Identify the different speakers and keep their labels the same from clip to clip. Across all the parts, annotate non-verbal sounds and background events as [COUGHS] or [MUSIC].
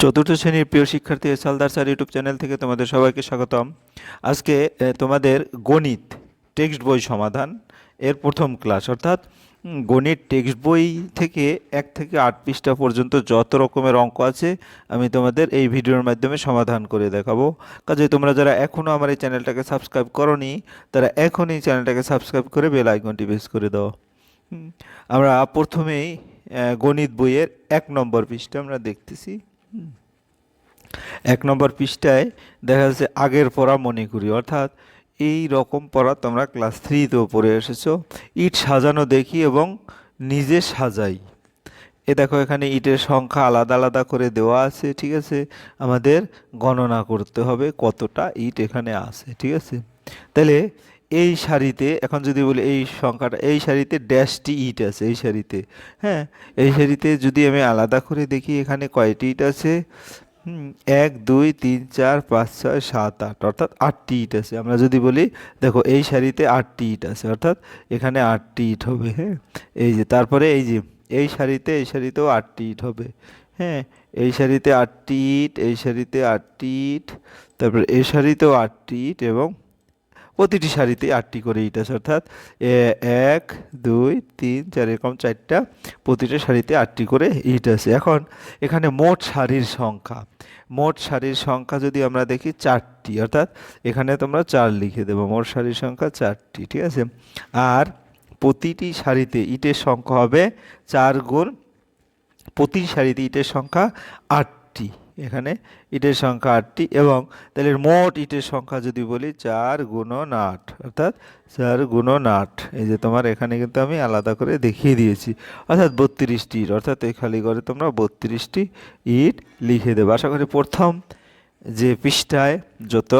Speaker 1: চতুর্থ শ্রেণির প্রিয় শিক্ষার্থী সালদার স্যার ইউটিউব চ্যানেল থেকে তোমাদের সবাইকে স্বাগতম। আজকে তোমাদের গণিত টেক্সট বই সমাধান এর প্রথম ক্লাস। অর্থাৎ গণিত টেক্সট বই থেকে এক থেকে আট পৃষ্ঠা পর্যন্ত যত রকমের অঙ্ক আছে, আমি তোমাদের এই ভিডিওর মাধ্যমে সমাধান করে দেখাবো। কাজে তোমরা যারা এখনও আমার এই চ্যানেলটাকে সাবস্ক্রাইব করনি, তারা এখনই চ্যানেলটাকে সাবস্ক্রাইব করে বেল আইকনটি প্রেস করে দাও। আমরা প্রথমেই গণিত বইয়ের এক নম্বর পৃষ্ঠা আমরা দেখতেছি। এক নম্বর পৃষ্ঠায় দেখা যাচ্ছে আগের পড়া মনে করি, অর্থাৎ এই রকম পড়া তোমরা ক্লাস থ্রিতেও পড়ে এসেছ। ইট সাজানো দেখি এবং নিজে সাজাই। এ দেখো এখানে ইটের সংখ্যা আলাদা আলাদা করে দেওয়া আছে, ঠিক আছে? আমাদের গণনা করতে হবে কতটা ইট এখানে আছে, ঠিক আছে? তাহলে এই সারিতে এখন যদি বলি এই সংখ্যাটা, এই সারিতে ড্যাশটি ইট আছে, এই সারিতে হ্যাঁ? এই সারিতে যদি আমি আলাদা করে দেখি, এখানে কয়টি ইট আছে? এক, দুই, তিন, চার, পাঁচ, ছয়, সাত, আট, অর্থাৎ আটটি ইট আছে। আমরা যদি বলি, দেখো, এই সারিতে আটটি ইট আছে, অর্থাৎ এখানে আটটি ইট হবে হ্যাঁ? এই যে, তারপরে এই যে, এই সারিতে এই সারিতেও আটটি ইট হবে হ্যাঁ? এই সারিতে আটটি ইট, এই সারিতে আটটি ইট, তারপরে এই সারিতেও আটটি ইট এবং প্রতিটি সারিতে আটটি করে ইট আছে, অর্থাৎ এক, দুই, তিন, চার, এরকম চারটা প্রতিটা সারিতে আটটি করে ইট আছে। এখন এখানে মোট সারির সংখ্যা, মোট সারির সংখ্যা যদি আমরা দেখি চারটি, অর্থাৎ এখানে তোমরা চার লিখে দেবো, মোট সারির সংখ্যা চারটি, ঠিক আছে? আর প্রতিটি সারিতে ইটের সংখ্যা হবে চার গুণ প্রতি সারিতে ইটের সংখ্যা আটটি। এখানে ইটের সংখ্যা আটটি এবং তাহলে মোট ইটের সংখ্যা যদি বলি চার গুণন আট, অর্থাৎ চার গুণন আট। এই যে তোমার এখানে কিন্তু আমি আলাদা করে দেখিয়ে দিয়েছি। অর্থাৎ বত্রিশটি ইট, অর্থাৎ এই খালি করে তোমরা বত্রিশটি ইট লিখে দেবে। আশা করি প্রথম যে পৃষ্ঠায় যত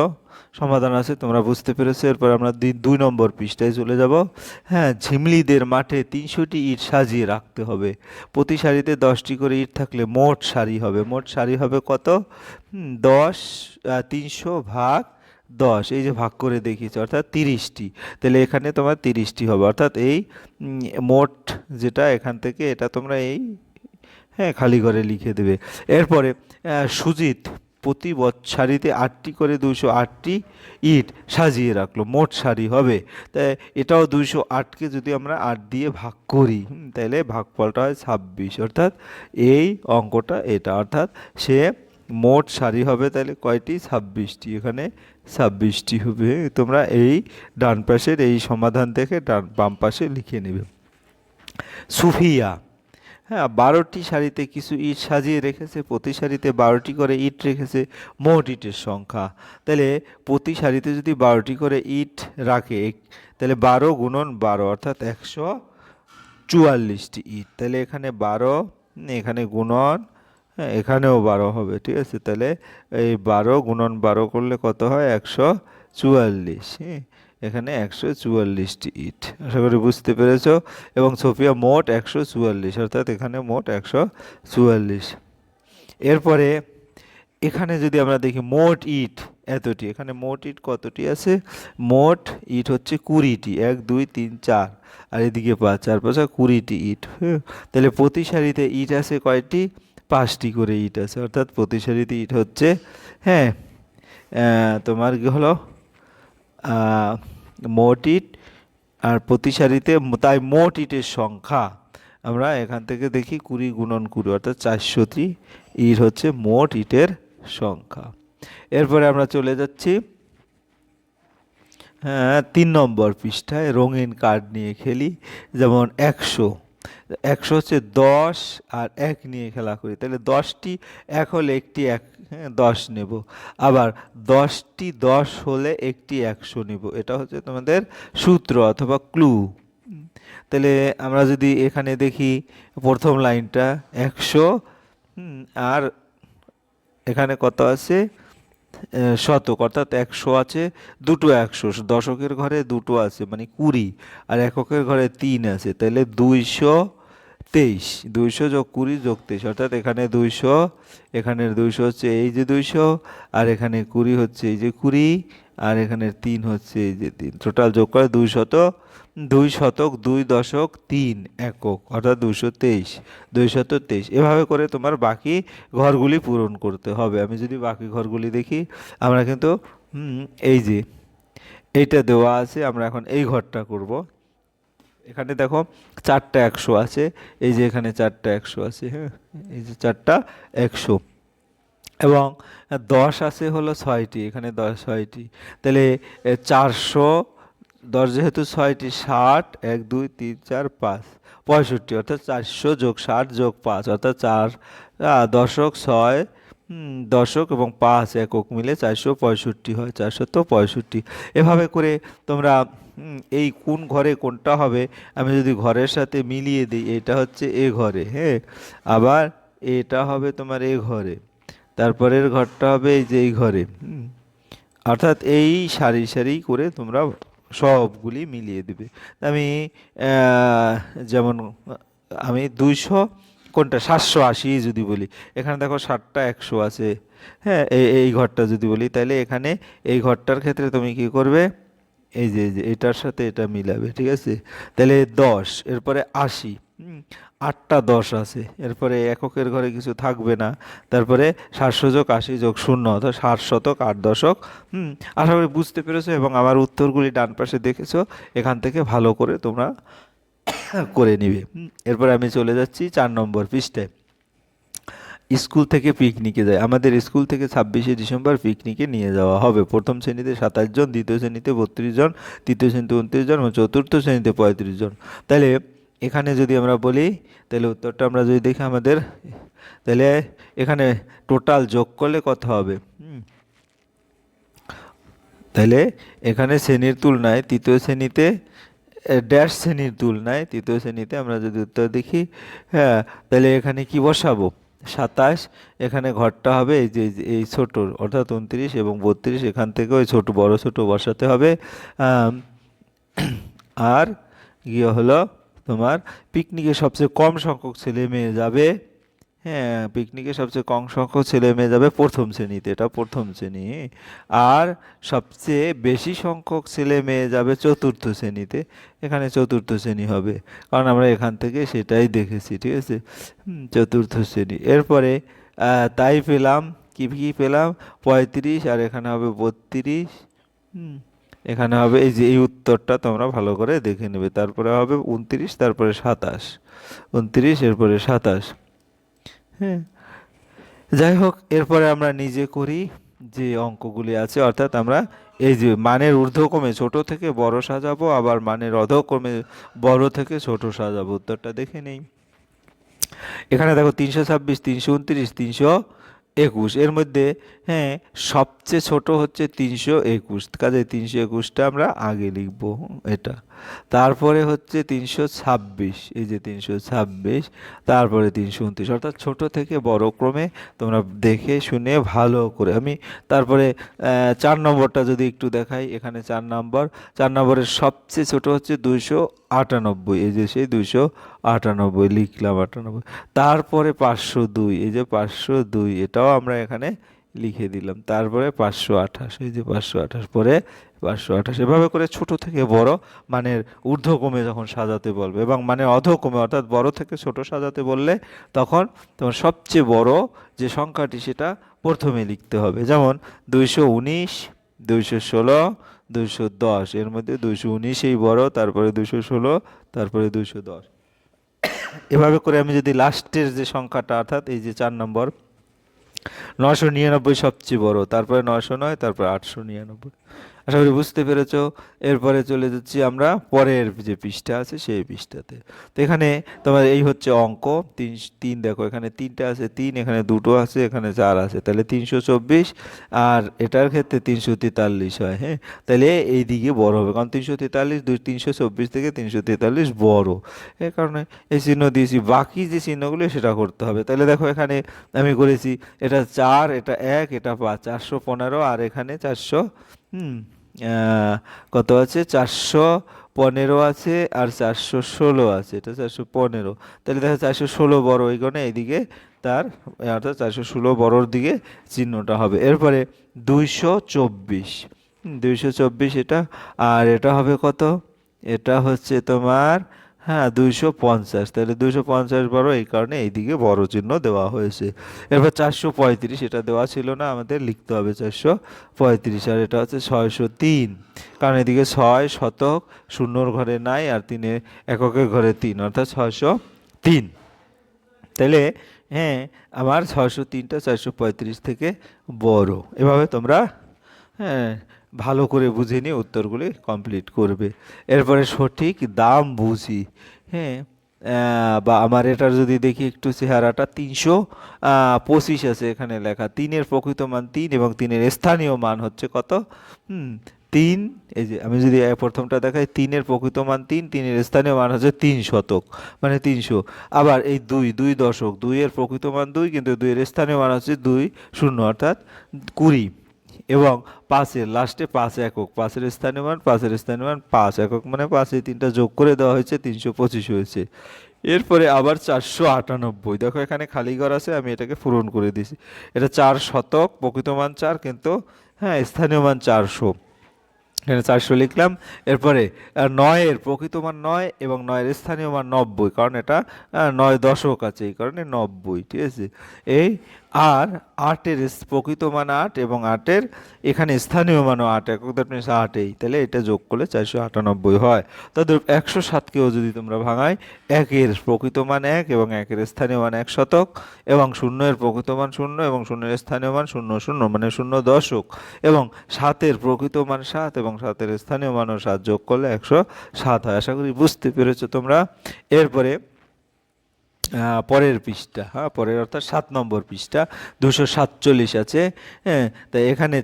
Speaker 1: সমাধান আছে, তোমরা বুঝতে পেরেছ। এরপর আমরা দুই- নম্বর পৃষ্ঠায় চলে যাব। হ্যাঁ ঝিমলিদের মাঠে তিনশোটি ইট সাজিয়ে রাখতে হবে। প্রতি সারিতে দশটি করে ইট থাকলে মোট সারি হবে। মোট সারি হবে কত? দশ তিনশো ভাগ দশ। এই যে ভাগ করে দেখিয়েছে, অর্থাৎ তিরিশটি। তাহলে এখানে তোমার তিরিশটি হবে। অর্থাৎ এই মোট যেটা এখান থেকে, এটা তোমরা এই হ্যাঁ খালি করে লিখে দেবে। এরপরে সুজিত প্রতি সারিতে আটটি করে দুশো আটটি ইট সাজিয়ে রাখল, মোট সারি হবে। তাই এটাও দুইশো আটকে যদি আমরা আট দিয়ে ভাগ করি তাহলে ভাগফলটা হয় ছাব্বিশ। অর্থাৎ এই অঙ্কটা এটা, অর্থাৎ সে মোট সারি হবে তাহলে কয়টি? ছাব্বিশটি। এখানে ছাব্বিশটি হবে। তোমরা এই ডান পাশের এই সমাধান দেখে ডান বাম পাশে লিখে নেবে। সুফিয়া হ্যাঁ বারোটি সারিতে কিছু ইট সাজিয়ে রেখেছে, প্রতি সারিতে বারোটি করে ইট রেখেছে, মোট ইটের সংখ্যা। তাহলে প্রতি সারিতে যদি বারোটি করে ইট রাখে তাহলে বারো গুণন বারো, অর্থাৎ একশো চুয়াল্লিশটি ইট। তাহলে এখানে বারো, এখানে গুণন হ্যাঁ এখানেও বারো হবে, ঠিক আছে? তাহলে এই বারো গুণন বারো করলে কত হয়? একশো চুয়াল্লিশ হ্যাঁ? এখানে একশো চুয়াল্লিশটি ইট। আশা করি বুঝতে পেরেছ। এবং সোফিয়া, মোট একশো চুয়াল্লিশ, অর্থাৎ এখানে মোট একশো চুয়াল্লিশ। এরপরে এখানে যদি আমরা দেখি মোট ইট এতটি, এখানে মোট ইট কতটি আছে? মোট ইট হচ্ছে কুড়িটি, এক, দুই, তিন, চার। আর এদিকে পাঁচ, চার, পাঁচ কুড়িটি ইট তাহলে প্রতি সারিতে ইট আছে কয়টি? পাঁচটি করে ইট আছে, অর্থাৎ প্রতি সারিতে ইট হচ্ছে হ্যাঁ তোমার কি হলো? মোট ইট আর প্রতি সারিতে তাই মোট ইটের সংখ্যা। আমরা এখান থেকে দেখি কুড়ি গুণন কুড়ি, অর্থাৎ চারশোটি ইট হচ্ছে মোট ইটের সংখ্যা। এরপরে আমরা চলে যাচ্ছি হ্যাঁ তিন নম্বর পৃষ্ঠায় রঙিন কার্ড নিয়ে খেলি। যেমন একশো। একশো হচ্ছে দশ আর এক নিয়ে খেলা করি। তাহলে দশটি এক হলে একটি এক হ্যাঁ দশ নেব। আবার দশটি দশ হলে একটি একশো নেব। এটা হচ্ছে তোমাদের সূত্র অথবা ক্লু। তাহলে আমরা যদি এখানে দেখি প্রথম লাইনটা একশো আর এখানে কত আছে? শতক, অর্থাৎ একশো আছে, দুটো একশো। দশকের ঘরে দুটো আছে মানে কুড়ি, আর এককের ঘরে তিন আছে। তাহলে দুইশো তেইশ, দুইশো যোগ কুড়ি যোগ তেইশ, অর্থাৎ এখানে দুইশো এখানের দুইশো হচ্ছে এই যে দুইশো, আর এখানে কুড়ি হচ্ছে এই যে কুড়ি, আর এখানে তিন হচ্ছে এই যে তিন। টোটাল যোগ করে দুইশত দুই শতক, দুই দশক, তিন একক, অর্থাৎ দুশো তেইশ, দুই শত তেইশ। এভাবে করে তোমার বাকি ঘরগুলি পূরণ করতে হবে। আমি যদি বাকি ঘরগুলি দেখি, আমরা কিন্তু এই যে, এইটা দেওয়া আছে, আমরা এখন এই ঘরটা করব। এখানে দেখো, চারটা একশো আছে, এই যে এখানে চারটা একশো আছে হ্যাঁ এই যে চারটা একশো। এবং দশ আছে হলো ছয়টি, এখানে দশ, ছয়টি। তাহলে চারশো দশ যেহেতু ছয়টি, ষাট, এক, দুই, তিন, চার, পাঁচ। পঁয়ষট্টি, অর্থাৎ চারশো যোগ ষাট যোগ পাঁচ, অর্থাৎ চার দশক ছয় দশক এবং পাঁচ একক মিলে চারশো পঁয়ষট্টি হয়, চারশো তো পঁয়ষট্টি। এভাবে করে তোমরা এই কোন ঘরে কোনটা হবে, আমি যদি ঘরের সাথে মিলিয়ে দিই, এটা হচ্ছে এ ঘরে হ্যাঁ? আবার এটা হবে তোমার এ ঘরে, তারপরের ঘরটা হবে এই যে এই ঘরে অর্থাৎ এই সারি সারি করে তোমরা সবগুলি মিলিয়ে দিবে। আমি যেমন, আমি দুইশো কোনটা? সাতশো আশি যদি বলি। এখানে দেখো ষাটটা, একশো আছে। হ্যাঁ এই ঘরটা যদি বলি তাহলে এখানে এই ঘরটার ক্ষেত্রে তুমি কি করবে? এই যে এটার সাথে এটা মিলাবে, ঠিক আছে? তাহলে দশ, এরপরে আশি। আটটা দশ আছে। এরপরে এককের ঘরে কিছু থাকবে না। তারপরে সাতশো যোগ আশি যোগ শূন্য, অর্থাৎ ষাট শতক, আট দশক। হুম, আশা করি বুঝতে পেরেছ এবং আমার উত্তরগুলি ডান পাশে দেখেছ। এখান থেকে ভালো করে তোমরা [COUGHS] করে নিবে। এরপরে আমি চলে যাচ্ছি চার নম্বর পৃষ্ঠায় স্কুল থেকে পিকনিকে যায়। আমাদের স্কুল থেকে ছাব্বিশে ডিসেম্বর পিকনিকে নিয়ে যাওয়া হবে। প্রথম শ্রেণীতে সাতাশ জন, দ্বিতীয় শ্রেণীতে বত্রিশ জন, তৃতীয় শ্রেণীতে উনত্রিশ জন এবং চতুর্থ শ্রেণীতে পঁয়ত্রিশ জন। তাহলে এখানে যদি আমরা বলি, তাহলে উত্তরটা আমরা যদি দেখি আমাদের, তাহলে এখানে টোটাল যোগ করলে কত হবে। তাহলে এখানে শ্রেণির তুলনায় তৃতীয় শ্রেণীতে ড্যাশ শ্রেণির তুলনায় তৃতীয় শ্রেণীতে আমরা যদি উত্তর দেখি হ্যাঁ তাহলে এখানে কি বসাবো? সাতাশ, এখানে ঘরটা হবে এই যে, এই ছোটোর, অর্থাৎ উনত্রিশ এবং বত্রিশ, এখান থেকে ওই ছোটো, বড় ছোটো বসাতে হবে। আর গিয়ে হলো তোমার পিকনিকে সবচেয়ে কম সংখ্যক ছেলে মেয়ে যাবে। হ্যাঁ পিকনিকে সবচেয়ে কম সংখ্যক ছেলে মেয়ে যাবে প্রথম শ্রেণীতে, এটা প্রথম শ্রেণি। আর সবচেয়ে বেশি সংখ্যক ছেলে মেয়ে যাবে চতুর্থ শ্রেণীতে, এখানে চতুর্থ শ্রেণি হবে। কারণ আমরা এখান থেকে সেটাই দেখেছি, ঠিক আছে? চতুর্থ শ্রেণি। এরপরে তাই পেলাম, কি কি পেলাম? পঁয়ত্রিশ, আর এখানে হবে বত্রিশ। হুম। এখানে হবে এই যে, এই উত্তরটা তোমরা ভালো করে দেখে নেবে। তারপরে হবে উনত্রিশ, তারপরে সাতাশ। উনত্রিশ, এরপরে সাতাশ। হ্যাঁ। যাই হোক, এরপরে আমরা নিজে করি যে অঙ্কগুলি আছে। অর্থাৎ আমরা এই যে মানের ঊর্ধ্বক্রমে ছোট থেকে বড় সাজাবো, আবার মানের অধক্রমে বড় থেকে ছোট সাজাবো। উত্তরটা দেখে নেই। এখানে দেখো তিনশো ছাব্বিশ, তিনশো উনত্রিশ, তিনশো একুশ। এর মধ্যে হ্যাঁ সবচেয়ে ছোট হচ্ছে তিনশো একুশ। কাজে তিনশো একুশটা আমরা আগে লিখব এটা। তারপরে হচ্ছে তিনশো ছাব্বিশ। এই যে তিনশো ছাব্বিশ, তারপরে তিনশো উনত্রিশ। অর্থাৎ ছোট থেকে বড় ক্রমে তোমরা দেখে, শুনে ভালো করে আমি তারপরে চার নম্বরটা যদি একটু দেখাই, এখানে চার নম্বর। চার নম্বরের সবচেয়ে ছোট হচ্ছে দুইশো আটানব্বই। এই যে সেই দুইশো আটানব্বই, লিখলাম আটানব্বই। তারপরে পাঁচশো দুই। এই যে পাঁচশো দুই, এটাও আমরা এখানে লিখে দিলাম। তারপরে পাঁচশো আঠাশ, এই যে পাঁচশো আঠাশ পরে পাঁচশো আঠাশ, এভাবে করে ছোট থেকে বড় মানের ঊর্ধ্বক্রমে যখন সাজাতে বলবে এবং মানে অধক্রমে অর্থাৎ বড় থেকে ছোট সাজাতে বললে তখন তোমার সবচেয়ে বড় যে সংখ্যাটি সেটা প্রথমে লিখতে হবে। যেমন দুইশো উনিশ, দুইশো ষোলো, দুইশো দশ, এর মধ্যে দুইশো উনিশেই বড়, তারপরে দুইশো ষোলো, তারপরে দুইশো দশ। এভাবে করে আমি যদি লাস্টের যে সংখ্যাটা, অর্থাৎ এই যে চার নম্বর নশো নিরানব্বই সবচেয়ে বড় তারপরে নশো নয় তারপরে আটশো নিরানব্বই। আশা করি বুঝতে পেরেছ। এরপরে চলে যাচ্ছি আমরা পরের যে পৃষ্ঠা আছে সেই পৃষ্ঠাতে। তো এখানে তোমার এই হচ্ছে অঙ্ক। তিন তিন দেখো, এখানে তিনটা আছে, তিন, এখানে দুটো আছে, এখানে চার আছে। তাহলে তিনশো চব্বিশ আর এটার ক্ষেত্রে তিনশো তেতাল্লিশ হয় হ্যাঁ? তাহলে এই দিকে বড় হবে, কারণ তিনশো তেতাল্লিশ দুই, তিনশো চব্বিশ থেকে তিনশো তেতাল্লিশ বড় এর কারণে এই চিহ্ন দিয়েছি, বাকি যে চিহ্নগুলো সেটা করতে হবে। তাহলে দেখো এখানে আমি করেছি, এটা চার, এটা এক, এটা পাঁচ, চারশো পনেরো আর এখানে চারশো, হুম? কত আছে? চারশো পনেরো আছে আর চারশো ষোলো আছে। এটা চারশো পনেরো। তাহলে দেখা চারশো ষোলো বড় ওইখানে কারণে এইদিকে তার অর্থাৎ চারশো ষোলো বড়োর দিকে চিহ্নটা হবে। এরপরে দুইশো চব্বিশ। দুইশো চব্বিশ এটা, আর এটা হবে কত? এটা হচ্ছে তোমার হ্যাঁ দুইশো পঞ্চাশ। তাহলে দুইশো পঞ্চাশ বড় এই কারণে এইদিকে বড় চিহ্ন দেওয়া হয়েছে। এরপর চারশো পঁয়ত্রিশ এটা দেওয়া ছিল না, আমাদের লিখতে হবে চারশো পঁয়ত্রিশ, আর এটা হচ্ছে ছয়শো তিন। কারণ এদিকে ছয় শতক, শূন্যর ঘরে নাই, আর তিনে এককের ঘরে তিন, অর্থাৎ ছয়শো তিন। তাহলে হ্যাঁ আমার ছয়শো তিনটা চারশো পঁয়ত্রিশ থেকে বড়। এভাবে তোমরা হ্যাঁ ভালো করে বুঝে নিয়ে উত্তরগুলি কমপ্লিট করবে। এরপরে সঠিক দাম বুঝি। হ্যাঁ বা আমার এটার যদি দেখি একটু চেহারাটা, তিনশো পঁচিশ আছে এখানে লেখা। তিনের প্রকৃত মান তিন এবং তিনের স্থানীয় মান হচ্ছে কত? হুম, তিন। এই যে আমি যদি প্রথমটা দেখাই, তিনের প্রকৃত মান তিন, তিনের স্থানীয় মান হচ্ছে তিন শতক মানে তিনশো। আবার এই দুই দুই দশক, দুইয়ের প্রকৃত মান দুই, কিন্তু দুইয়ের স্থানীয় মান হচ্ছে দুই শূন্য, অর্থাৎ কুড়ি। এবং পাঁচের লাস্টে পাঁচ একক, পাঁচের স্থানীয় মান পাঁচের স্থানীয় মান পাঁচ একক মানে পাঁচে তিনটা যোগ করে দেওয়া হয়েছে তিনশো পঁচিশ হয়েছে। এরপরে আবার চারশো আটানব্বই, দেখো এখানে খালি ঘর আছে, আমি এটাকে পূরণ করে দিয়েছি। এটা চার শতক, প্রকৃত মান চার, কিন্তু হ্যাঁ স্থানীয় মান চারশো। এখানে চারশো লিখলাম। এরপরে নয়ের প্রকৃত মান নয় এবং নয়ের স্থানীয় মান নব্বই, কারণ এটা নয় দশক আছে, এই কারণে নব্বই, ঠিক আছে? এই আর আটের প্রকৃত মান আট এবং আটের এখানে স্থানীয় মানও আট, একক মিনস আটেই, তাহলে এটা যোগ করলে চারশো আটানব্বই হয়। তাদের একশো সাতকেও যদি তোমরা ভাঙাই, একের প্রকৃত মান এক এবং একের স্থানীয় মান এক শতক এবং শূন্যের প্রকৃত মান শূন্য এবং শূন্যের স্থানীয় মান শূন্য শূন্য মানে শূন্য দশক এবং সাতের প্রকৃত মান সাত এবং সাতের স্থানীয় মানুষ সাত যোগ করলে একশো সাত হয়। আশা করি বুঝতে পেরেছ তোমরা। এরপরে পরের পৃষ্ঠা হ্যাঁ পরের অর্থাৎ সাত নম্বর পৃষ্ঠা, দুশো সাতচল্লিশ আছে। হ্যাঁ তাই এখানে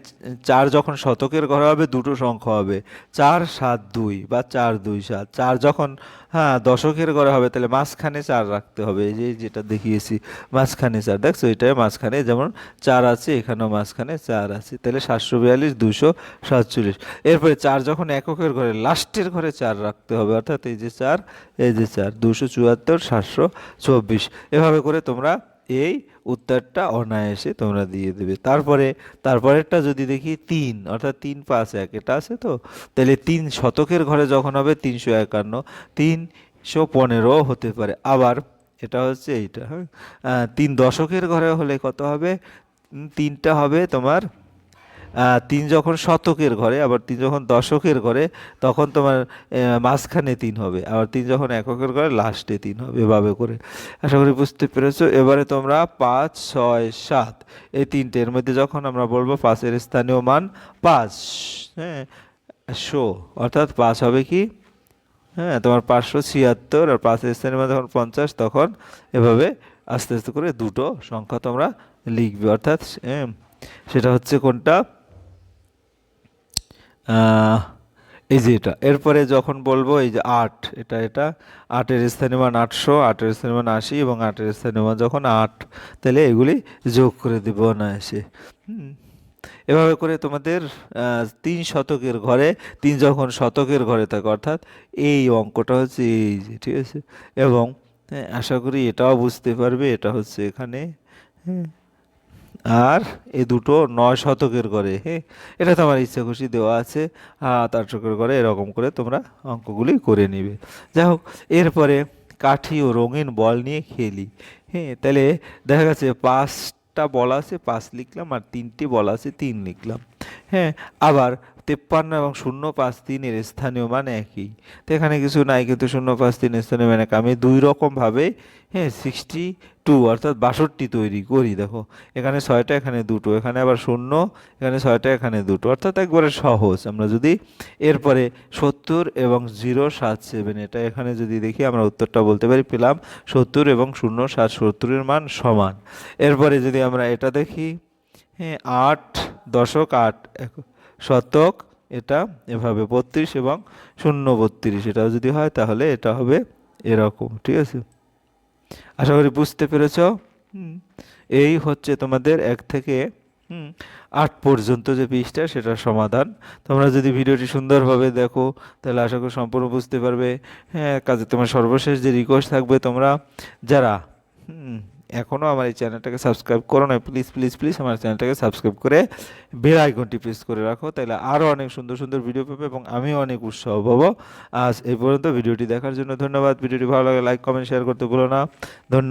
Speaker 1: চার যখন শতকের ঘর হবে, দুটো সংখ্যা হবে। চার সাত দুই বা চার দুই সাত। চার যখন হ্যাঁ দশকের ঘরে হবে, তাহলে মাঝখানে চার রাখতে হবে। এই যে যেটা দেখিয়েছি, মাঝখানে চার। দেখছ এটাই মাঝখানে যেমন চার আছে, এখানেও মাঝখানে চার আছে। তাহলে সাতশো বিয়াল্লিশ, দুশো সাতচল্লিশ। এরপরে চার যখন এককের ঘরে, লাস্টের ঘরে চার রাখতে হবে, অর্থাৎ এই যে চার, এই যে চার, দুশো চুয়াত্তর, সাতশো চব্বিশ। এভাবে করে তোমরা এই উত্তরটা অনায়াসে তোমরা দিয়ে দেবে। তারপরে, তারপরেরটা যদি দেখি তিন, অর্থাৎ তিন পাঁচ এক, এটা আছে তো? তাহলে তিন শতকের ঘরে যখন হবে তিনশো একান্ন, তিনশো পনেরো হতে পারে। আবার এটা হচ্ছে এইটা হ্যাঁ? তিন দশকের ঘরে হলে কত হবে? তিনটা হবে তোমার তিন যখন শতকের ঘরে, আবার তিন যখন দশকের ঘরে, তখন তোমার মাঝখানে তিন হবে। আবার তিন যখন এককের ঘরে, লাস্টে তিন হবে এভাবে করে। আশা করি বুঝতে পেরেছ। এবারে তোমরা পাঁচ, ছয়, সাত, এই তিনটের মধ্যে যখন আমরা বলব পাঁচের স্থানীয় মান, পাঁচ হ্যাঁ শো অর্থাৎ পাঁচ হবে কি? হ্যাঁ তোমার পাঁচশো ছিয়াত্তর আর পাঁচের স্থানীয় মান যখন পঞ্চাশ, তখন এভাবে আস্তে আস্তে করে দুটো সংখ্যা তোমরা লিখবে। অর্থাৎ সেটা হচ্ছে কোনটা? এই যে এটা। এরপরে যখন বলব এই যে আট এটা এটা আটের স্থানীয় মান আটশো আটের স্থানীয় মান আশি এবং আটের স্থানীয় মান যখন আট তাহলে এগুলি যোগ করে দেব না এসে এভাবে করে তোমাদের তিন শতকের ঘরে তিন যখন শতকের ঘরে থাকে অর্থাৎ এই অঙ্কটা হচ্ছে এই যে ঠিক আছে? এবং হ্যাঁ, আশা করি এটাও বুঝতে পারবে এটা হচ্ছে এখানে হ্যাঁ। আর এ দুটো নয় শতকের করে হ্যাঁ এটা তোমার ইচ্ছা খুশি দেওয়া আছে। হাত আটকের করে এরকম করে তোমরা অঙ্কগুলি করে নিবে। যাই হোক, এরপরে কাঠি ও রঙিন বল নিয়ে খেলি। হ্যাঁ তাহলে দেখা গেছে পাঁচটা বল আছে, পাঁচ লিখলাম আর তিনটি বল আছে, তিন লিখলাম। হ্যাঁ আবার তেপ্পান্ন এবং শূন্য পাঁচ তিনের স্থানীয় মান একই। তো এখানে কিছু নাই, কিন্তু শূন্য পাঁচ তিন স্থানীয় মানে এক। আমি দুই রকমভাবে হ্যাঁ সিক্সটি টু অর্থাৎ বাষট্টি তৈরি করি, দেখো। এখানে ছয়টা, এখানে দুটো, এখানে আবার শূন্য, এখানে ছয়টা, এখানে দুটো। অর্থাৎ একবারে সহজ। আমরা যদি এরপরে সত্তর এবং জিরো সাত সেভেন এটা এখানে যদি দেখি, আমরা উত্তরটা বলতে পারি, পেলাম সত্তর এবং শূন্য সাত, সত্তরের মান সমান। এরপরে যদি আমরা এটা দেখি হ্যাঁ আট দশক আট শতক এটা এভাবে বত্রিশ এবং শূন্য বত্রিশ এটাও যদি হয় তাহলে এটা হবে এরকম ঠিক আছে? আশা করি বুঝতে পেরেছ? হুম, এই হচ্ছে তোমাদের এক থেকে আট পর্যন্ত যে পৃষ্ঠা সেটার সমাধান। তোমরা যদি ভিডিওটি সুন্দরভাবে দেখো তাহলে আশা করি সম্পূর্ণ বুঝতে পারবে। হ্যাঁ কাজে তোমার সর্বশেষ যে রিকোয়েস্ট থাকবে তোমরা যারা হুম, এখনও আমার এই চ্যানেলটাকে সাবস্ক্রাইব করো না প্লিজ প্লিজ প্লিজ আমার চ্যানেলটাকে সাবস্ক্রাইব করে বেল আইকনটি প্রেস করে রাখো তাহলে আরও অনেক সুন্দর সুন্দর ভিডিও পাবে এবং আমিও অনেক উৎসাহ পাবো। আজ এই পর্যন্ত ভিডিওটি দেখার জন্য ধন্যবাদ, ভিডিওটি ভালো লাগে লাইক কমেন্ট শেয়ার করতে ভুলো না। ধন্যবাদ